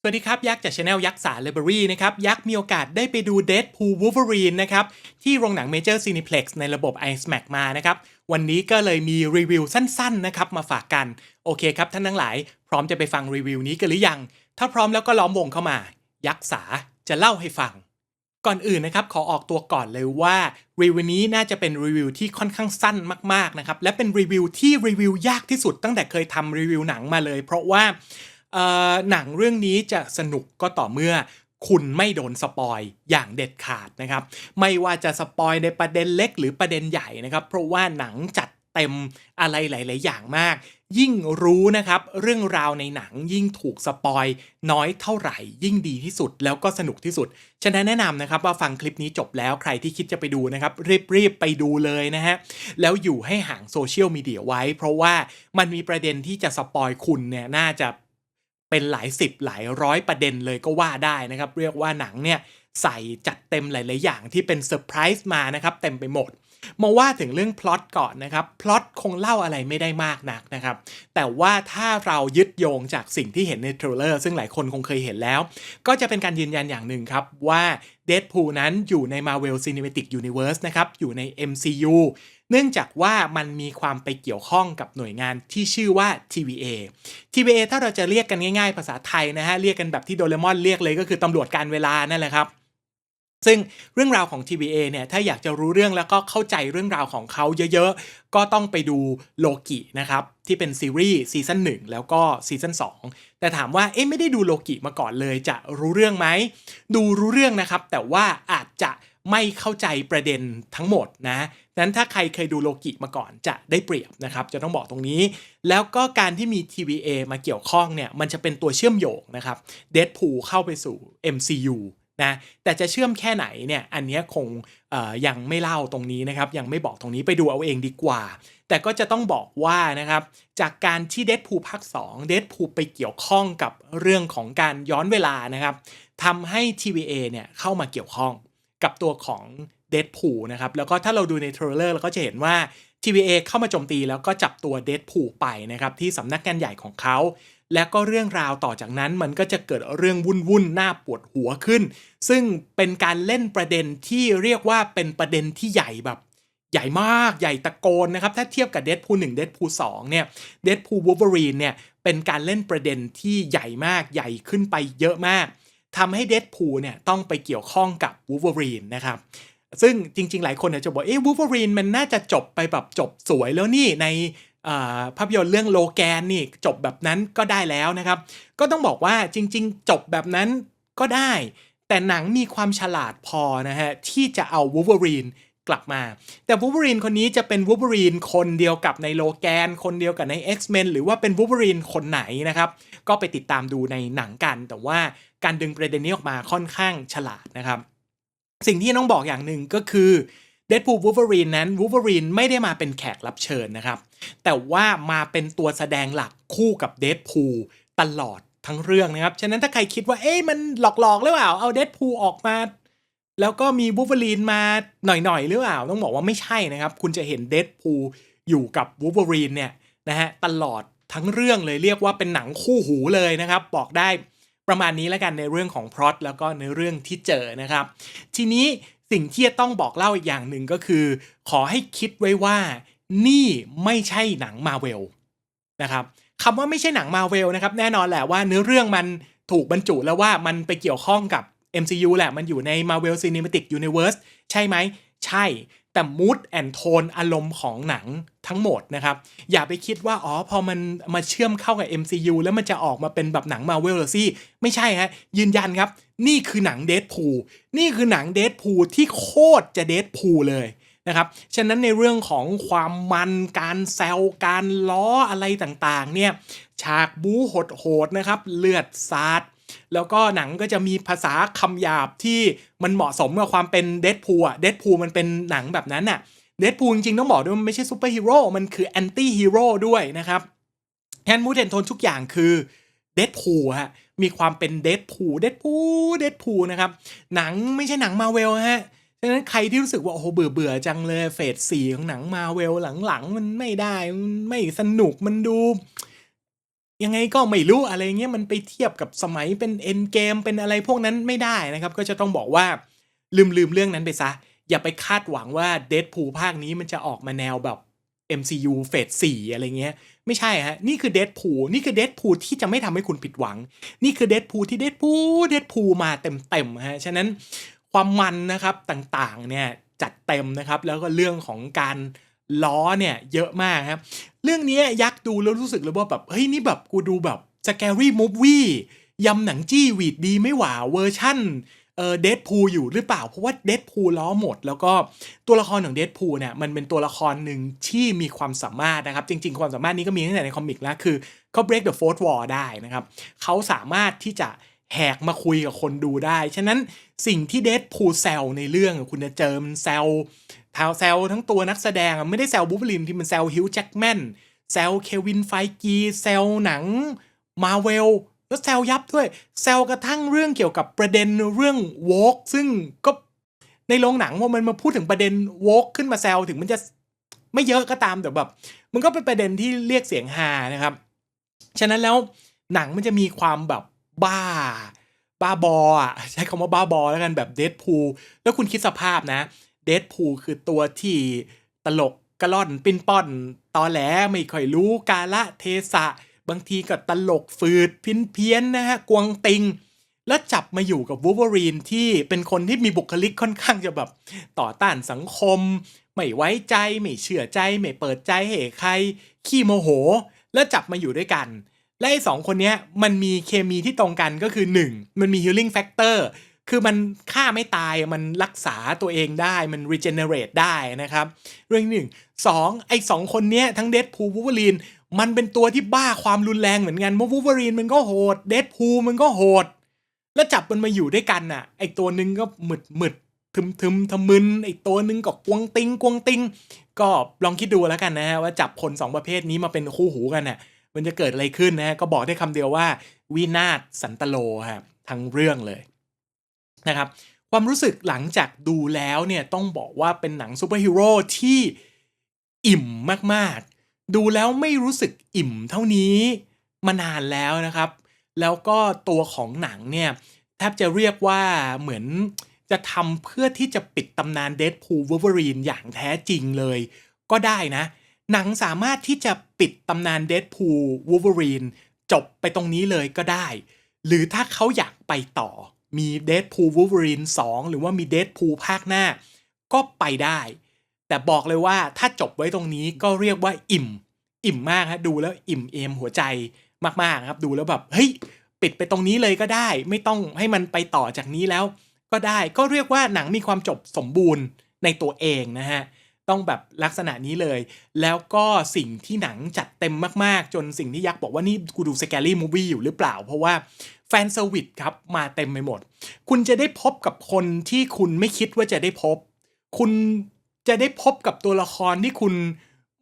สวัสดีครับ ยักษ์จากช anel ยักษ์สารเลเบอรี่นะครับ ยักษ์มีโอกาสได้ไปดู Deadpool Wolverine นะครับ ที่โรงหนัง Major Cineplex ในระบบ IMAX มานะครับ วันนี้ก็เลยมีรีวิวสั้นๆนะครับ มาฝากกัน โอเคครับ ท่านทั้งหลาย พร้อมจะไปฟังรีวิวนี้กันหรือยัง ถ้าพร้อมแล้วก็ล้อมวงเข้ามา ยักษ์สาจะเล่าให้ฟัง ก่อนอื่นนะครับขอออกตัวก่อนเลยว่ารีวิวนี้น่าจะเป็นรีวิวที่ค่อนข้างสั้นมากๆนะครับและเป็นรีวิวที่รีวิวยากที่สุดตั้งแต่เคยทำรีวิวหนังมาเลย เพราะว่า หนังเรื่องนี้จะสนุกก็ต่อเมื่อคุณไม่โดนสปอยอย่างเด็ดขาดนะครับ ไม่ว่าจะสปอยในประเด็นเล็กหรือประเด็นใหญ่นะครับ เพราะว่าหนังจัดเต็มอะไรหลาย ๆ อย่างมาก ยิ่งรู้นะครับ เรื่องราวในหนังยิ่งถูกสปอยน้อยเท่าไหร่ ยิ่งดีที่สุดแล้วก็สนุกที่สุด ฉะนั้นแนะนำนะครับว่าฟังคลิปนี้จบแล้วใครที่คิดจะไปดูนะครับ รีบ ๆ ไปดูเลยนะฮะ แล้วอยู่ให้ห่างโซเชียลมีเดียไว้ เพราะว่ามันมีประเด็นที่จะสปอยคุณเนี่ยน่าจะ เป็นหลายสิบหลายร้อยประเด็นเลยก็ว่าได้นะครับ เรียกว่าหนังเนี่ยใส่จัดเต็มหลาย ๆ อย่างที่เป็นเซอร์ไพรส์มานะครับเต็มไปหมดมาว่าถึงเรื่องพล็อตก่อนนะครับพล็อตคงเล่าอะไรไม่ได้มากนักนะครับ แต่ว่าถ้าเรายึดโยงจากสิ่งที่เห็นในเทรลเลอร์ซึ่งหลายคนคงเคยเห็นแล้ว ก็จะเป็นการยืนยันอย่างหนึ่งครับว่า Deadpool นั้นอยู่ใน Marvel Cinematic Universe นะครับ อยู่ใน MCU เนื่องจากว่ามันมีความไปเกี่ยวข้องกับหน่วยงานที่ชื่อว่า TVA TVA ถ้าเราจะเรียกกันง่ายๆ ภาษาไทยนะฮะ เรียกกันแบบที่โดเรมอนเรียกเลยก็คือตำรวจการเวลานั่นแหละครับซึ่งเรื่องราวของ TVA เนี่ยถ้าอยากจะรู้เรื่องแล้วก็เข้าใจเรื่องราวของเขาเยอะๆ ก็ต้องไปดูโลกินะครับ ที่เป็นซีรีส์ซีซั่น1แล้วก็ซีซั่น2แต่ถามว่าเอ๊ะไม่ได้ดูโลกิมาก่อนเลยจะรู้เรื่องไหม ดูรู้เรื่องนะครับ แต่ว่าอาจจะ ไม่เข้าใจประเด็นทั้งหมดนะนั้นถ้าใครเคยดูโลกิมาก่อนจะได้เปรียบนะครับ จะต้องบอกตรงนี้ แล้วก็การที่มี TVA มาเกี่ยวข้องเนี่ย มันจะเป็นตัวเชื่อมโยงนะครับเด p พูเข้าไปสู่ MCU นะแต่จะเชื่อมแค่ไหนเนี่ยอันนี้คงยังไม่เล่าตรงนี้นะครับยังไม่บอกตรงนี้ไปดูเอาเองดีกว่า แต่ก็จะต้องบอกว่านะครับจากการที่เด p พูภาค2เด p พูไปเกี่ยวข้องกับเรื่องของการย้อนเวลานะครับทำให้ TVA เนี่ยเข้ามาเกี่ยวข้อง กับตัวของเด p พูนะครับ แล้วก็ถ้าเราดูในเทรลเลอร์เราก็จะเห็นว่า TVA เข้ามาโจมตีแล้วก็จับตัวเด p พูไปนะครับ ที่สำนักงานใหญ่ของเขา แล้วก็เรื่องราวต่อจากนั้นมันก็จะเกิดเรื่องวุ่นวุ่นหน่าปวดหัวขึ้น ซึ่งเป็นการเล่นประเด็นที่เรียกว่าเป็นประเด็นที่ใหญ่แบบใหญ่มากใหญ่ตะโกนนะครับ ถ้าเทียบกับเด p พูหนึ่งเด p พูสองเนี่ยเด p พูวู l v e r i n e เนี่ยเป็นการเล่นประเด็นที่ใหญ่มากใหญ่ขึ้นไปเยอะมาก ทำให้เดดพูเนี่ยต้องไปเกี่ยวข้องกับวูเวอรีนนะครับซึ่งจริง ๆ หลายคนอาจจะบอกเอ๊ะวูเวอรีนมันน่าจะจบไปแบบจบสวยแล้วนี่ในภาพยนตร์เรื่องโลแกนนี่จบแบบนั้นก็ได้แล้วนะครับ ก็ต้องบอกว่าจริง ๆ จบแบบนั้นก็ได้ แต่หนังมีความฉลาดพอนะฮะที่จะเอาวูเวอรีน กลับมา แต่วู l v e r i n e คนนี้จะเป็นวู l v e r i n e คนเดียวกับในโลแกน คนเดียวกับใน X-Men หรือว่าเป็นวู l v e r i n e คนไหนนะครับ ก็ไปติดตามดูในหนังกัน แต่ว่าการดึงประเด็นนี้ออกมาค่อนข้างฉลาดนะครับ สิ่งที่ต้องบอกอย่างหนึ่งก็คือ Deadpool Wolverine นั้น Wolverine ไม่ได้มาเป็นแขกรับเชิญนะครับ แต่ว่ามาเป็นตัวแสดงหลักคู่กับ Deadpool ตลอดทั้งเรื่องนะครับ ฉะนั้นถ้าใครคิดว่าเอ๊ะมันหลอกๆหรือเปล่าเอา Deadpool ออกมา แล้วก็มี Wolverine มาหน่อยๆหรือเปล่าต้องบอกว่าไม่ใช่นะครับ คุณจะเห็น Deadpool อยู่กับ Wolverine เนี่ยนะฮะตลอดทั้งเรื่องเลยเรียกว่าเป็นหนังคู่หูเลยนะครับ บอกได้ประมาณนี้แล้วกันในเรื่องของพล็อตแล้วก็ในเรื่องที่เจอนะครับ ทีนี้สิ่งที่จะต้องบอกเล่าอีกอย่างหนึ่งก็คือ ขอให้คิดไว้ว่านี่ไม่ใช่หนังมาเวลนะครับคำว่าไม่ใช่หนังมาเวลนะครับ แน่นอนแหละว่าเนื้อเรื่องมันถูกบรรจุแล้วว่ามันไปเกี่ยวข้องกับ MCU แหละมันอยู่ใน Marvel Cinematic Universe ใช่ไหม ใช่ แต่มูดแอนโทนอารมณ์ของหนังทั้งหมดนะครับ อย่าไปคิดว่า อ๋อ พอมันมาเชื่อมเข้ากับ MCU แล้วมันจะออกมาเป็นแบบหนังมาเวลหรือซี่ไม่ใช่ฮะ ยืนยันครับ นี่คือหนังเด p พูนี่คือหนังเด p พูที่โคตรจะเด p พูเลยนะครับ ฉะนั้นในเรื่องของความมันการแซวการล้ออะไรต่างๆ เนี่ย ฉากบู๊โหดๆนะครับ เลือดสาด แล้วก็หนังก็จะมีภาษาคำหยาบที่มันเหมาะสมกับความเป็นเด p พูอะเด p พูมันเป็นหนังแบบนั้นอะเด p พูจริงๆต้องบอกด้วยมันไม่ใช่ซูเปอร์ฮีโร่มันคือแอนตี้ฮีโร่ด้วยนะครับแฮนมูเดนโทนทุกอย่างคือเด p พูฮะมีความเป็นเด p พูเด p พูเด p พูนะครับ หนังไม่ใช่หนังมาเวลฮะดังนั้นใครที่รู้สึกว่าโอ้โหเบื่อเบื่อจังเลยเฟสสี่ของหนังมาเวลหลังๆ มันไม่ได้มันไม่สนุกมันดู ยังไงก็ไม่รู้อะไรเงี้ยมันไปเทียบกับสมัยเป็นเอ็นเกมเป็นอะไรพวกนั้นไม่ได้นะครับ ก็จะต้องบอกว่าลืมลืมเรื่องนั้นไปซะ อย่าไปคาดหวังว่าเด p พูภาคนี้มันจะออกมาแนวแบบ MCU เฟสสี่อะไรเงี้ย ไม่ใช่ฮะ นี่คือเด p พูนี่คือเด p พูที่จะไม่ทำให้คุณผิดหวัง นี่คือเด p พูที่เด p พูเด p พูมาเต็มๆฮะ ฉะนั้นความมันนะครับต่างๆเนี่ยจัดเต็มนะครับ แล้วก็เรื่องของการ ล้อเนี่ยเยอะมากครับ เรื่องนี้ยักษ์ดูแล้วรู้สึกเลยว่าแบบเฮ้ยนี่แบบกูดูแบบสแกรี่มูฟวี่ยำหนังจี้วีดดีไม่หว่าเวอร์ชั่นเออเดดพูอยู่หรือเปล่า เพราะว่าเดดพูล้อหมด แล้วก็ตัวละครของเดดพูเนี่ยมันเป็นตัวละครหนึ่งที่มีความสามารถนะครับ จริง ๆ ความสามารถนี้ก็มีตั้งแต่ในคอมิกแล้วคือเขา break the fourth wall ได้นะครับเขาสามารถที่จะ แหกมาคุยกับคนดูได้ ฉะนั้นสิ่งที่เดดพูแซลในเรื่องคุณจะเจอมันแซลทาวแซลทั้งตัวนักแสดงไม่ได้แซลบูฟเฟลินที่มันแซลฮิวจ์แจ็คแมนแซลเควินไฟกีแซลหนังมาเวลแล้วแซลยับด้วยแซลกระทั่งเรื่องเกี่ยวกับประเด็นเรื่องวอล์กซึ่งก็ในโรงหนังพอมันมาพูดถึงประเด็นวอล์กขึ้นมาแซลถึงมันจะไม่เยอะก็ตามแต่แบบมันก็เป็นประเด็นที่เรียกเสียงฮานะครับ ฉะนั้นแล้วหนังมันจะมีความแบบ บ้า บ้าบออะใช้คำว่าบ้าบอแล้วกันแบบเด p พูแล้วคุณคิดสภาพนะเด p พูคือตัวที่ตลกกระล่อนปิ้นป้อนตอแหลไม่ค่อยรู้กาละเทศะ บางทีก็ตลกฝืดพินเพี้ยนนะฮะกวงติง แล้วจับมาอยู่กับวูเวอรีนที่เป็นคนที่มีบุคลิกค่อนข้างจะแบบต่อต้านสังคม ไม่ไว้ใจ ไม่เชื่อใจ ไม่เปิดใจให้ใคร ขี้โมโห แล้วจับมาอยู่ด้วยกัน และไอ้สองคนเนี้ยมันมีเคมีที่ตรงกันก็คือ 1 มันมี healing factor คือมันฆ่าไม่ตายมันรักษาตัวเองได้มัน regenerate ได้นะครับ เรื่องหนึ่งสองไอ้สองคนเนี้ยทั้งเดดพูวูเวอรีนมันเป็นตัวที่บ้าความรุนแรงเหมือนกันเพราะวูเวอรีนมันก็โหดเดดพูมันก็โหด แล้วจับมันมาอยู่ด้วยกันน่ะ ไอ้ตัวหนึ่งก็หมึดหมึดทึมทึมทะมึนไอ้ตัวหนึ่งก็กวงติงกวงติง ก็ลองคิดดูแล้วกันนะฮะว่าจับคนสองประเภทนี้มาเป็นคู่หูกันน่ะ มันจะเกิดอะไรขึ้นนะฮะก็บอกได้คำเดียวว่า วินาศสันตโลครับทั้งเรื่องเลยนะครับความรู้สึกหลังจากดูแล้วเนี่ยต้องบอกว่าเป็นหนังซูเปอร์ฮีโร่ที่อิ่มมากๆ ดูแล้วไม่รู้สึกอิ่มเท่านี้มานานแล้วนะครับ แล้วก็ตัวของหนังเนี่ยแทบจะเรียกว่าเหมือนจะทำเพื่อที่จะปิดตำนานเด p พูลวูเวอรีนอย่างแท้จริงเลย ก็ได้นะ หนังสามารถที่จะปิดตำนานเด p พูลวูเวอรีนจบไปตรงนี้เลยก็ได้ หรือถ้าเขาอยากไปต่อ มีเด p พูลวูเวอรีน2 หรือว่ามีเด p พูลภาคหน้า ก็ไปได้ แต่บอกเลยว่าถ้าจบไว้ตรงนี้ก็เรียกว่าอิ่ม อิ่มมากฮะดูแล้วอิ่มเอมหัวใจมากๆครับดูแล้วแบบเฮ้ยปิดไปตรงนี้เลยก็ได้ ไม่ต้องให้มันไปต่อจากนี้แล้ว ก็ได้ก็เรียกว่าหนังมีความจบสมบูรณ์ในตัวเองนะฮะ ต้องแบบลักษณะนี้เลย แล้วก็สิ่งที่หนังจัดเต็มมากๆ จนสิ่งที่ยักษ์บอกว่านี่กูดูสแกรี่มูวี่อยู่หรือเปล่า เพราะว่าแฟนเซอร์วิสครับมาเต็มไปหมด คุณจะได้พบกับคนที่คุณไม่คิดว่าจะได้พบ คุณจะได้พบกับตัวละครที่คุณ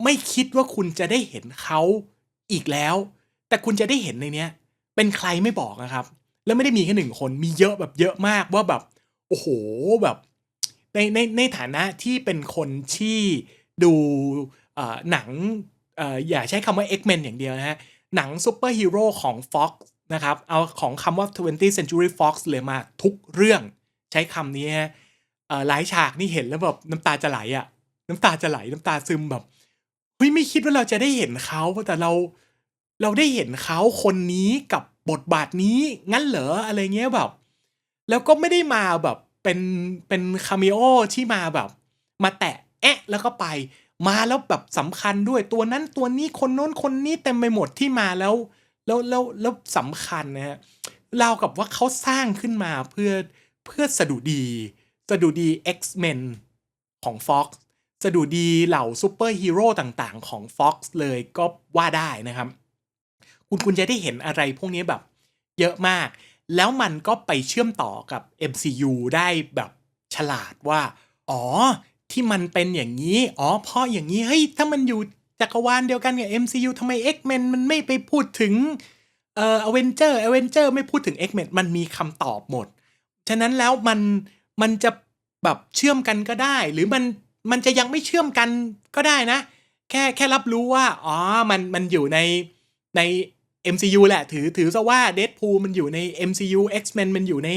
ไม่คิดว่าคุณจะได้เห็นเขาอีกแล้ว แต่คุณจะได้เห็นในเนี้ย เป็นใครไม่บอกนะครับ แล้วไม่ได้มีแค่หนึ่งคนมีเยอะแบบเยอะมากว่าแบบ โอ้โหแบบ ในในในฐานะที่เป็นคนที่ดูหนังออย่าใช้คำว่า X-Men อย่างเดียวนะฮะ หนังซูเปอร์ฮีโร่ของ Fox นะครับ เอาของคำว่า 20th Century Fox เลยมาทุกเรื่องใช้คำนี้ฮะหลายฉากนี่เห็นแล้วแบบน้ำตาจะไหลอะน้ำตาจะไหลน้ำตาซึมแบบเฮ้ยไม่คิดว่าเราจะได้เห็นเขาแต่เราเราได้เห็นเขาคนนี้กับบทบาทนี้งั้นเหรออะไรเงี้ยแบบ แล้วก็ไม่ได้มาแบบ เป็นเป็นคาเมโอที่มาแบบ มาแตะแอะแล้วก็ไป มาแล้วแบบสำคัญด้วยตัวนั้นตัวนี้คนโน้นคนนี้เต็มไปหมดที่มาแล้ว แล้วแล้วแล้วสำคัญนะฮะเรากับว่าเขาสร้างขึ้นมาเพื่อเพื่อสะดุดีสะดุดี X-Men ของ Fox สะดุดีเหล่าซูเปอร์ฮีโร่ต่างๆ ของ Fox เลยก็ว่าได้นะครับ คุณคุณจะได้เห็นอะไรพวกนี้แบบเยอะมาก แล้วมันก็ไปเชื่อมต่อกับ MCU ได้แบบฉลาดว่า อ๋อ ที่มันเป็นอย่างนี้ อ๋อเพราะอย่างนี้ เฮ้ย ถ้ามันอยู่จักรวาลเดียวกันกับ MCU ทำไม X-Men มันไม่ไปพูดถึง เอ่อ Avenger Avenger ไม่พูดถึง X-Men มันมีคำตอบหมด ฉะนั้นแล้วมันมันจะแบบเชื่อมกันก็ได้ หรือมันมันจะยังไม่เชื่อมกันก็ได้นะ แค่แค่รับรู้ว่า อ๋อ มันมันอยู่ในใน MCU แหละ ถือถือซะว่า Deadpool มันอยู่ใน MCU X-Men มันอยู่ใน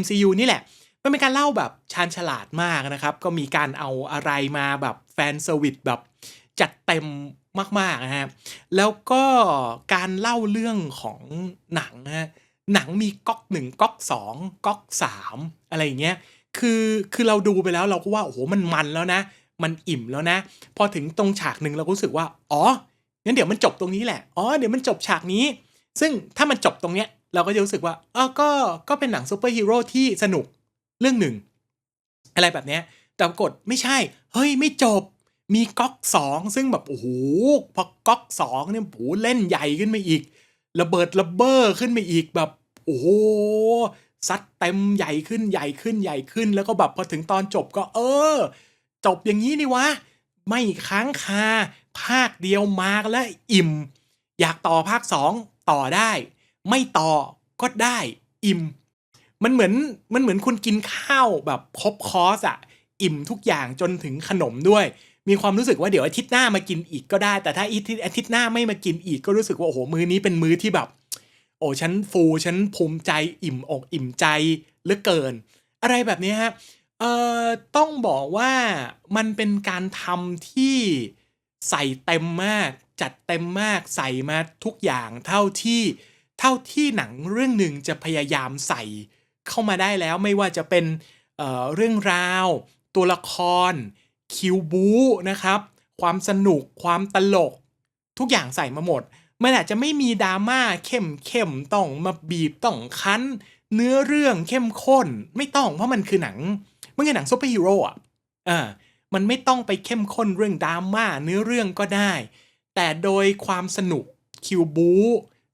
MCU นี่แหละ มันเป็นการเล่าแบบชาญฉลาดมากนะครับ ก็มีการเอาอะไรมาแบบแฟนเซอร์วิสแบบจัดเต็มมากๆนะฮะ แล้วก็การเล่าเรื่องของหนังนะฮะ หนังมีก๊อกหนึ่งก๊อกสองก๊อกสามอะไรอย่างเงี้ย คือคือเราดูไปแล้วเราก็ว่า โอ้โห มันมันแล้วนะ มันอิ่มแล้วนะ พอถึงตรงฉากหนึ่งเราก็รู้สึกว่า อ๋อ งั้นเดี๋ยวมันจบตรงนี้แหละ อ๋อ เดี๋ยวมันจบฉากนี้ ซึ่งถ้ามันจบตรงเนี้ย เราก็จะรู้สึกว่าเออก็ ก็เป็นหนังซูเปอร์ฮีโร่ที่สนุกเรื่องหนึ่ง อะไรแบบเนี้ย แต่ปรากฏไม่ใช่ เฮ้ย ไม่จบ มีก๊อกสองซึ่งแบบ โอ้โห พอก๊อกสองเนี่ยโอ้โหเล่นใหญ่ขึ้นมาอีก ระเบิดระเบ้อขึ้นมาอีกแบบ โอ้โห ซัดเต็มใหญ่ขึ้นใหญ่ขึ้นใหญ่ขึ้น แล้วก็แบบพอถึงตอนจบก็ เออ จบอย่างนี้นี่วะ ไม่ค้างคา ภาคเดียวมาและอิ่ม อยากต่อภาคสองต่อได้ ไม่ต่อก็ได้อิ่ม มันเหมือนมันเหมือนคุณกินข้าวแบบครบคอร์สอะอิ่มทุกอย่างจนถึงขนมด้วย มีความรู้สึกว่าเดี๋ยวอาทิตย์หน้ามากินอีกก็ได้ แต่ถ้าอาทิตย์อาทิตย์หน้าไม่มากินอีกก็รู้สึกว่าโอ้โหมื้อนี้เป็นมื้อที่แบบ โอ้ฉันฟูฉันภูมิใจอิ่มอกอิ่มใจเหลือเกิน อะไรแบบนี้ฮะเอ่อต้องบอกว่ามันเป็นการทำที่ ใส่เต็มมาก จัดเต็มมากใส่มาทุกอย่างเท่าที่เท่าที่หนังเรื่องหนึ่งจะพยายามใส่เข้ามาได้แล้วไม่ว่าจะเป็นเเรื่องราว ตัวละคร คิวบูนะครับ ความสนุกความตลก ทุกอย่างใส่มาหมด มันอาจจะไม่มีดราม่าเข้มเข้มต้องมาบีบต้องคั้น เนื้อเรื่องเข้มข้นไม่ต้องเพราะมันคือหนังมันคือหนังซูเปอร์ฮีโร่อะอ่า มันไม่ต้องไปเข้มข้นเรื่องดราม่าเนื้อเรื่องก็ได้ แต่โดยความสนุกคิวบู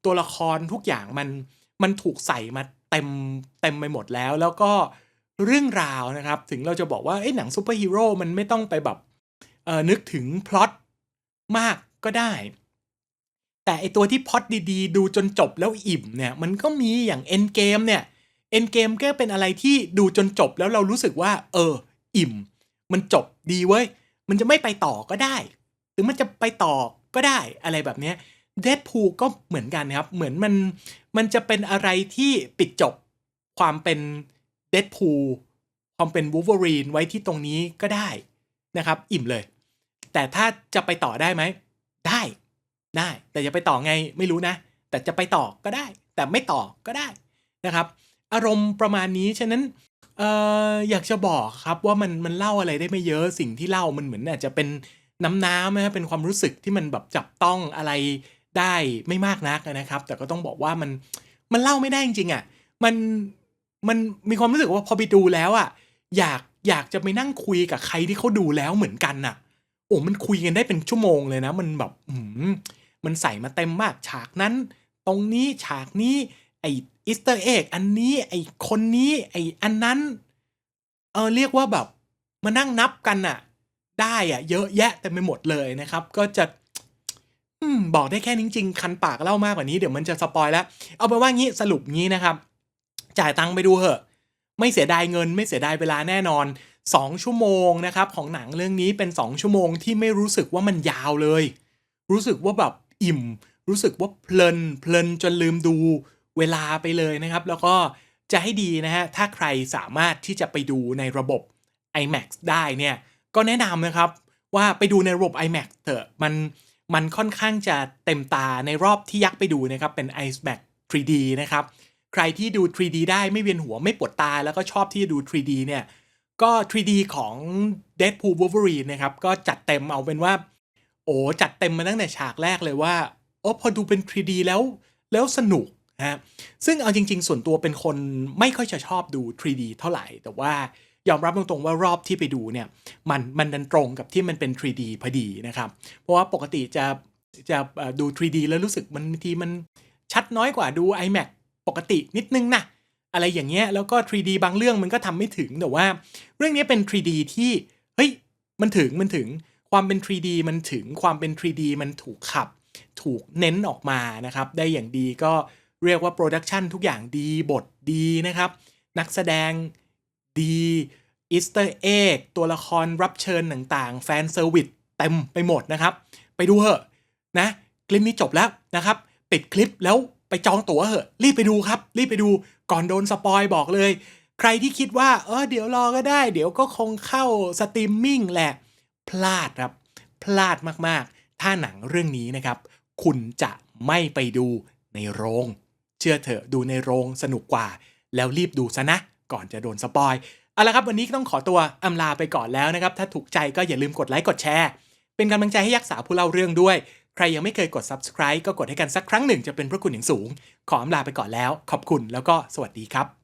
ตัวละครทุกอย่างมันมันถูกใส่มาเต็มเต็มไปหมดแล้ว แล้วก็เรื่องราวนะครับ ถึงเราจะบอกว่าเอ้หนังซูเปอร์ฮีโร่มันไม่ต้องไปแบบเออนึกถึงพล็อตมากก็ได้ แต่ไอตัวที่พล็อตดีๆ ดูจนจบแล้วอิ่มเนี่ยมันก็มีอย่างเอ็นเกมเนี่ยเอ็นเกมก็เป็นอะไรที่ดูจนจบแล้วเรารู้สึกว่า เออ อิ่ม มันจบดีเว้ย มันจะไม่ไปต่อก็ได้ หรือมันจะไปต่อก็ได้อะไรแบบเนี้ยเดดพูก็เหมือนกันครับ เหมือนมันมันจะเป็นอะไรที่ปิดจบความเป็นเดดพูความเป็นวูเวอรีนไว้ที่ตรงนี้ก็ได้นะครับ อิ่มเลย แต่ถ้าจะไปต่อได้ไหม ได้ ได้ แต่จะไปต่อไงไม่รู้นะ แต่จะไปต่อก็ได้ แต่ไม่ต่อก็ได้นะครับ อารมณ์ประมาณนี้ฉะนั้น เอออยากจะบอกครับว่ามัน มันเล่าอะไรได้ไม่เยอะ สิ่งที่เล่ามันเหมือนอาจจะเป็นน้ำน้ำนะเป็นความรู้สึกที่มันแบบจับต้องอะไรได้ไม่มากนักนะครับ แต่ก็ต้องบอกว่ามัน มันเล่าไม่ได้จริง ๆอะมัน มันมีความรู้สึกว่าพอไปดูแล้วอะอยาก อยากจะไปนั่งคุยกับใครที่เขาดูแล้วเหมือนกันน่ะ โอ้ มันคุยกันได้เป็นชั่วโมงเลยนะ มันแบบ อืมมันใส่มาเต็มมาก ฉากนั้น ตรงนี้ ฉากนี้ ไอ อิสเตอร์เอ็กอันนี้ ไอคนนี้ไออันนั้น เออเรียกว่าแบบมานั่งนับกันอะได้อะเยอะแยะเต็มไปหมดเลยนะครับ ก็จะอบอกได้แค่นี้จริงๆคันปากเล่ามากกว่านี้เดี๋ยวมันจะสปอยแล้ว เอาไปว่างี้สรุปงี้นะครับ จ่ายตังค์ไปดูเหอะ ไม่เสียดายเงิน ไม่เสียดายเวลาแน่นอน 2 ชั่วโมงนะครับ ของหนังเรื่องนี้เป็น 2 ชั่วโมงที่ไม่รู้สึกว่ามันยาวเลย รู้สึกว่าแบบอิ่ม รู้สึกว่าเพลินเพลินจนลืมดู เวลาไปเลยนะครับ แล้วก็จะให้ดีนะฮะถ้าใครสามารถที่จะไปดูในระบบ IMAX ได้เนี่ยก็แนะนำนะครับว่าไปดูในระบบ IMAX เถอะมันมันค่อนข้างจะเต็มตาในรอบที่ยักษ์ไปดูนะครับเป็น IMAX 3D นะครับใครที่ดู 3D ได้ไม่เวียนหัวไม่ปวดตา แล้วก็ชอบที่จะดู 3D เนี่ยก็ 3D ของ Deadpool Wolverine นะครับก็จัดเต็มเอาเป็นว่า โอ้จัดเต็มมาตั้งแต่ฉากแรกเลยว่าโอ้พอดูเป็น 3D แล้วแล้วสนุก นะฮะซึ่งเอาจริง ๆ ส่วนตัวเป็นคนไม่ค่อยจะชอบดู 3D เท่าไหร่ แต่ว่ายอมรับตรงๆว่ารอบที่ไปดูเนี่ยมันมันดันตรงกับที่มันเป็น 3D พอดีนะครับ เพราะว่าปกติจะจะดู 3D แล้วรู้สึกมันบางทีมันชัดน้อยกว่าดู iMac ปกตินิดนึงนะอะไรอย่างเงี้ยแล้วก็ 3D บางเรื่องมันก็ทำไม่ถึงแต่ว่า เรื่องนี้เป็น 3D ที่เฮ้ยมันถึงมันถึงความเป็น 3D มันถึงความเป็น 3D มันถูกขับ ถูกเน้นออกมานะครับ ได้อย่างดีก็ เรียกว่าโปรดักชันทุกอย่างดีบทดีนะครับ นักแสดงดีอีสเตอร์เอ็กตัวละครรับเชิญต่างๆ แฟนเซอร์วิสเต็มไปหมดนะครับ ไปดูเถอะนะ คลิปนี้จบแล้วนะครับติดคลิปแล้วไปจองตั๋วเหอะ รีบไปดูครับ รีบไปดูก่อนโดนสปอยบอกเลย ใครที่คิดว่า เออเดี๋ยวรอก็ได้ เดี๋ยวก็คงเข้าสตรีมมิ่งแหละ พลาดครับ พลาดมากๆ ถ้าหนังเรื่องนี้นะครับ คุณจะไม่ไปดูในโรง เชื่อเถอะดูในโรงสนุกกว่า แล้วรีบดูซะนะ ก่อนจะโดนสปอยเอาละครับวันนี้ต้องขอตัวอำลาไปก่อนแล้วนะครับ ถ้าถูกใจก็อย่าลืมกดไลค์กดแชร์ เป็นกำลังใจให้ยักษ์สาวผู้เล่าเรื่องด้วย ใครยังไม่เคยกด subscribe ก็กดให้กันสักครั้งหนึ่งจะเป็นพระคุณอย่างสูง ขออำลาไปก่อนแล้ว ขอบคุณแล้วก็สวัสดีครับ